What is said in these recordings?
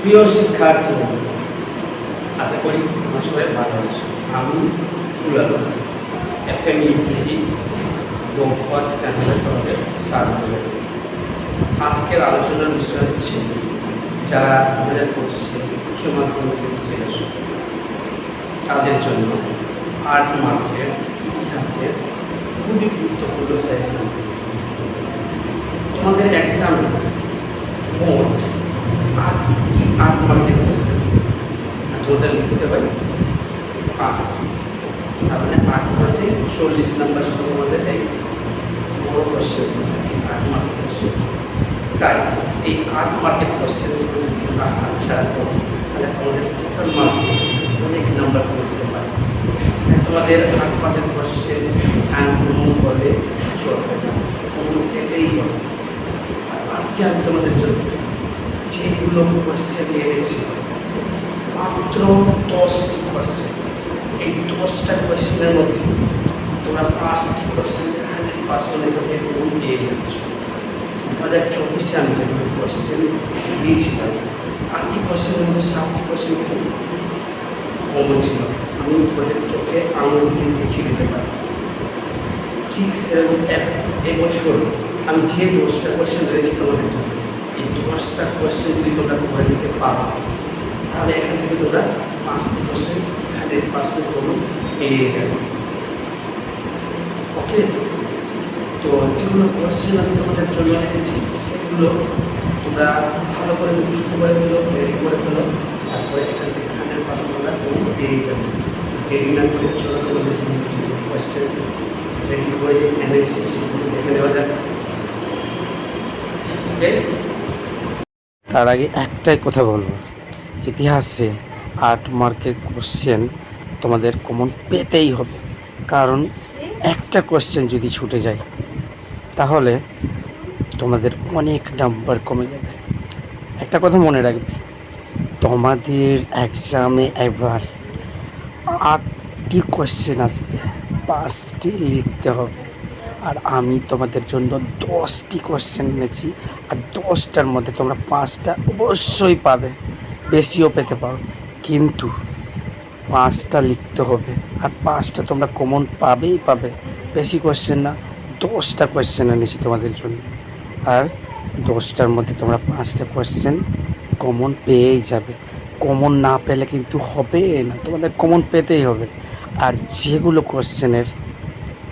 প্রিয় শিক্ষার্থী, আশা করি তোমার সবাই ভালো আছো। আমি ফুলাল এফ এম ইউটি এবং ফার্স্ট চ্যানেলে তোমাদের স্বাগত। আজকের আলোচনার বিষয় হচ্ছে, যারা দু হাজার পঁচিশে উচ্চ মাধ্যমিক দিচ্ছে তাদের জন্য আর্ট মার্কেট ইতিহাসের খুবই গুরুত্বপূর্ণ সাজেশন তোমাদের এক্সামে মোট আটটি আট মার্কেট কোশ্চেন আর তোমাদের লিখতে হয় পাঁচটি তার মানে আট মাসে চল্লিশ নাম্বার শুধু তোমাদের এই বড় কোশ্চেন আট মার্কেট কোশ্চেন তাই এই আট মার্কেট কোশ্চেনগুলো যদি তোমরা আনসার করো, তাহলে তোমাদের টোটাল মার্কে অনেক নাম্বার করে দিতে পারে। তোমাদের আট মার্কেট কোশ্চেন আনকমন করলে চলবে না। পেতেই হবে। আর আজকে আমি তোমাদের জন্য যেগুলো কোশ্চেন এনেছি, মাত্র দশটি কোশ্চেন এই দশটা কোশ্চেনের মধ্যে তোমরা পাঁচটি কোশ্চেন হান্ড্রেড পার্সেন্ট এখানে গুণ পেয়ে যাচ্ছ দু হাজার চব্বিশে আমি যেগুলো কোশ্চেন দিয়েছিলাম, আটটি কোশ্চেনের মধ্যে সাতটি কোশ্চেন কমন ছিল। আমি তোমাদের চোখে আঙুল দিয়ে দেখিয়ে দিতে পারি। ঠিক সেরকম এক- এবছর আমি যে দশটা কোশ্চেন রয়েছি তোমাদের জন্য, এই দশটা কোশ্চেন যদি তোমরা করে নিতে পারো, তাহলে এখান থেকে তোমরা পাঁচটি কোশ্চেন হান্ড্রেড পার্সেন্ট কোনো পেয়ে যাবে। ওকে তো যেগুলো কোশ্চেন আমি তোমাদের জন্য রেখেছি সেগুলো তোমরা ভালো করে মুখস্থ করে ফেলো রেডি করে ফেলো, তারপরে এখান থেকে হান্ড্রেড পার্সেন্ট তোমরা কোনো পেয়ে যাবে। দেরি না করে চলো তোমাদের জন্য যেগুলো কোশ্চেন রেডি করে এনেছি, সেগুলো দেখে নেওয়া যাক। ওকে তার আগে একটাই কথা বলব। ইতিহাসে আট মার্কের কোশ্চেন তোমাদের কমন পেতেই হবে। কারণ একটা কোশ্চেন যদি ছুটে যায়, তাহলে তোমাদের অনেক নাম্বার কমে যাবে। একটা কথা মনে রাখবে, তোমাদের এক্সামে এবার আটটি কোশ্চেন আসবে, পাঁচটি লিখতে হবে। আর আমি তোমাদের জন্য দশটি কোশ্চেন এনেছি, আর দশটার মধ্যে তোমরা পাঁচটা অবশ্যই পাবে, বেশিও পেতে পারো। কিন্তু পাঁচটা লিখতে হবে। আর পাঁচটা তোমরা কমন পাবেই পাবে। বেশি কোশ্চেন না, দশটা কোশ্চেন এনেছি তোমাদের জন্য। আর দশটার মধ্যে তোমরা পাঁচটা কোয়েশ্চেন কমন পেয়েই যাবে। কমন না পেলে কিন্তু হবে না, তোমাদের কমন পেতেই হবে। আর যেগুলো কোশ্চেনের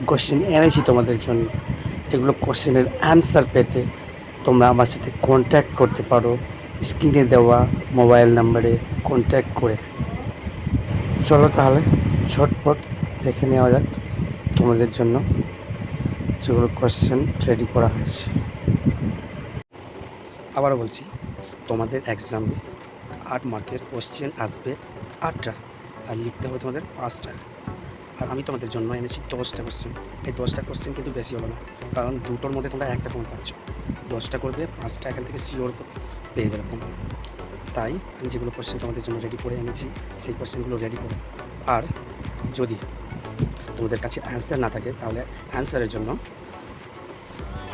কোশ্চেন এনেছি তোমাদের জন্য, এগুলো কোশ্চেনের অ্যান্সার পেতে তোমরা আমার সাথে কন্ট্যাক্ট করতে পারো। স্ক্রিনে দেওয়া মোবাইল নাম্বারে কন্ট্যাক্ট করে। চলো তাহলে, ঝটপট দেখে নেওয়া যাক তোমাদের জন্য যেগুলো কোশ্চেন রেডি করা হয়েছে। আবারও বলছি, তোমাদের এক্সাম আট মার্কের কোশ্চেন আসবে আটটা, আর লিখতে হবে তোমাদের পাঁচটা। আর আমি তোমাদের জন্য এনেছি দশটা কোশ্চেন এই দশটা কোশ্চেন কিন্তু বেশি হলো না, কারণ দুটোর মধ্যে তোমরা একটা কম পাচ্ছ। দশটা করবে, পাঁচটা এখান থেকে শিওর পেয়ে যাবে তাই আমি যেগুলো কোশ্চেন তোমাদের জন্য রেডি করে এনেছি, সেই কোশ্চেনগুলো রেডি করো। আর যদি তোমাদের কাছে অ্যান্সার না থাকে, তাহলে অ্যান্সারের জন্য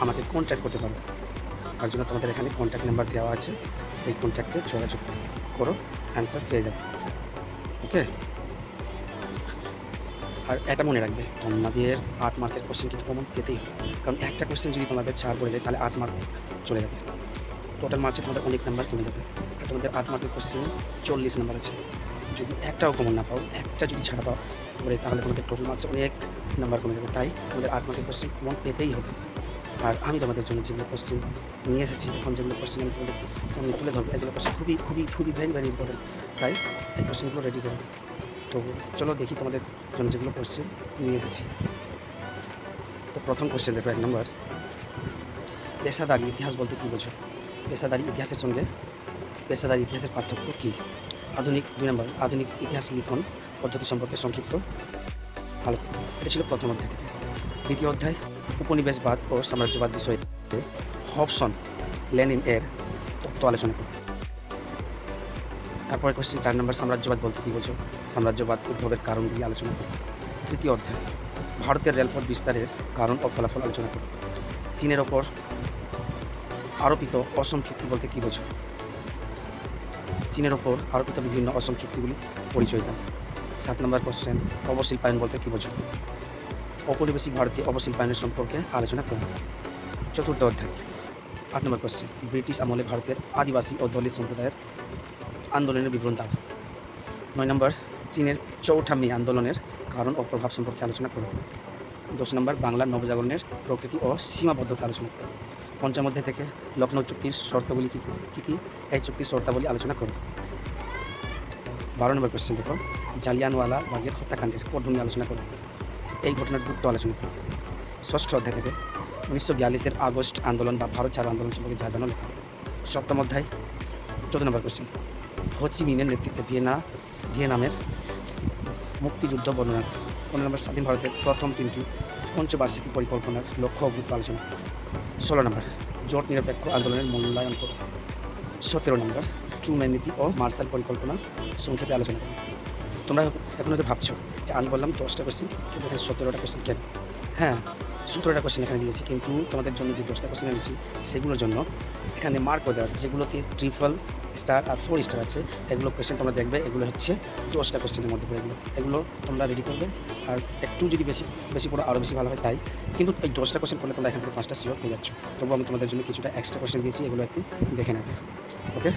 আমাকে কন্ট্যাক্ট করতে পারো। তার জন্য তোমাদের এখানে কন্ট্যাক্ট নাম্বার দেওয়া আছে, সেই কন্ট্যাক্টে যোগাযোগ করো অ্যান্সার পেয়ে যাবে। ওকে আর এটা মনে রাখবে, তোমাদের আট মার্কের কোশ্চেন কিন্তু কমন পেতেই হবে। কারণ একটা কোশ্চেন যদি তোমাদের চার পড়ে যায়, তাহলে আট মার্ক চলে যাবে। টোটাল মার্চে তোমাদের অনেক নাম্বার কমে যাবে। আর তোমাদের আট মার্কের কোশ্চেন চল্লিশ নাম্বার আছে। যদি একটাও কমন না পাও, একটা যদি ছাড়া পাও পড়ে তাহলে তোমাদের টোটাল মার্কসে অনেক নাম্বার কমে যাবে। তাই তোমাদের আট মার্কের কোশ্চেন কমন পেতেই হবে। আর আমি তোমাদের জন্য যেগুলো কোশ্চেন নিয়ে এসেছি, এখন যেগুলো কোশ্চেন আমি তোমাদের সামনে তুলে ধরবো, এগুলো কোশ্চেন খুবই খুবই খুবই ভেরি ভেরি ইম্পর্টেন্ট তাই এই কোশ্চেনগুলো রেডি করো তো চলো দেখি তোমাদের জন্য যেগুলো কোশ্চেন নিয়ে এসেছি। তো প্রথম কোশ্চেন দেখো, এক নম্বর পেশাদারি ইতিহাস বলতে কী বোঝো? পেশাদারি ইতিহাসের সঙ্গে পেশাদারি ইতিহাসের পার্থক্য কী? আধুনিক দুই নম্বর, আধুনিক ইতিহাস লিখন পদ্ধতি সম্পর্কে সংক্ষিপ্ত আলোচনা। এটা ছিল প্রথম অধ্যায় থেকে। দ্বিতীয় অধ্যায়, উপনিবেশবাদ ও সাম্রাজ্যবাদ বিষয়ে হবসন লেনিন এর তত্ত্ব আলোচনা করব তারপরে কোশ্চেন চার নম্বর, সাম্রাজ্যবাদ বলতে কী বোঝো? সাম্রাজ্যবাদ উদ্ভবের কারণ কারণগুলি আলোচনা করব তৃতীয় অধ্যায়, ভারতের রেলপথ বিস্তারের কারণ ও ফলাফল আলোচনা করব চীনের ওপর আরোপিত অসম চুক্তি বলতে কী বোঝো? চীনের ওপর আরোপিত বিভিন্ন অসম চুক্তিগুলি পরিচয় দাও। সাত নম্বর কোশ্চেন অবশিল্পায়ন বলতে কী বোঝো? ঔপনিবেশিক ভারতে অবশিল্পায়নের সম্পর্কে আলোচনা করুন চতুর্থ অধ্যায়। আট নম্বর কোশ্চেন ব্রিটিশ আমলে ভারতের আদিবাসী ও দলিত সম্প্রদায়ের আন্দোলনের বিবরণ দাও। নয় নম্বর, চীনের চৌঠা মে আন্দোলনের কারণ ও প্রভাব সম্পর্কে আলোচনা করুন দশ নম্বর বাংলার নবজাগরণের প্রকৃতি ও সীমাবদ্ধতা আলোচনা করুন পঞ্চম অধ্যায় থেকে লখনৌ চুক্তির শর্তাবলী কী কী? কী এই চুক্তির শর্তাবলী আলোচনা করুন। বারো নম্বর কোশ্চেন দেখো। জালিয়ানওয়ালা বাগের হত্যাকাণ্ডের পটভূমি আলোচনা করুন। এই ঘটনার গুরুত্ব আলোচনা করুন। ষষ্ঠ অধ্যায় থেকে উনিশশো বিয়াল্লিশের আগস্ট আন্দোলন বা ভারত ছাড়ো আন্দোলন সম্পর্কে যা জানো লেখা। সপ্তম অধ্যায়, চোদ্দ নম্বর কোশ্চেন হোচি মিনের নেতৃত্বে ভিয়েনা, ভিয়েনামের মুক্তিযুদ্ধ বর্ণনা। পনেরো নম্বর স্বাধীন ভারতের প্রথম তিনটি পঞ্চবার্ষিকী পরিকল্পনার লক্ষ্য গুরুত্ব আলোচনা। ষোলো নম্বর, জোট নিরপেক্ষ আন্দোলনের মূল্যায়ন করুন সতেরো নম্বর ট্রুম্যান নীতি ও মার্শাল পরিকল্পনা সংক্ষেপে আলোচনা করুন তোমরা এখন হয়তো ভাবছ, যে আমি বললাম দশটা কোশ্চেন কিন্তু এখানে সতেরোটা কোশ্চেন কেন? হ্যাঁ সতেরোটা কোশ্চেন এখানে দিয়েছি, কিন্তু তোমাদের জন্য যে দশটা কোশ্চেন এনেছি সেগুলোর জন্য এখানে মার্ক করে দেওয়া আছে, যেগুলোতে ট্রিপল স্টার আর ফোর স্টার আছে, এগুলো কোশ্চেন তোমরা দেখবে, এগুলো হচ্ছে দশটা কোশ্চেনের মধ্যে পড়ে এগুলো এগুলো তোমরা রেডি করবে, আর একটু যদি বেশি বেশি পড়ো আরও বেশি ভালো হয় তাই। কিন্তু এই দশটা কোশ্চেন করলে তোমরা এখান থেকে পাঁচটা শিওর পেয়ে যাচ্ছ। তবু আমি তোমাদের জন্য কিছুটা এক্সট্রা কোশ্চেন দিয়েছি, এগুলো একটু দেখে নেবে ওকে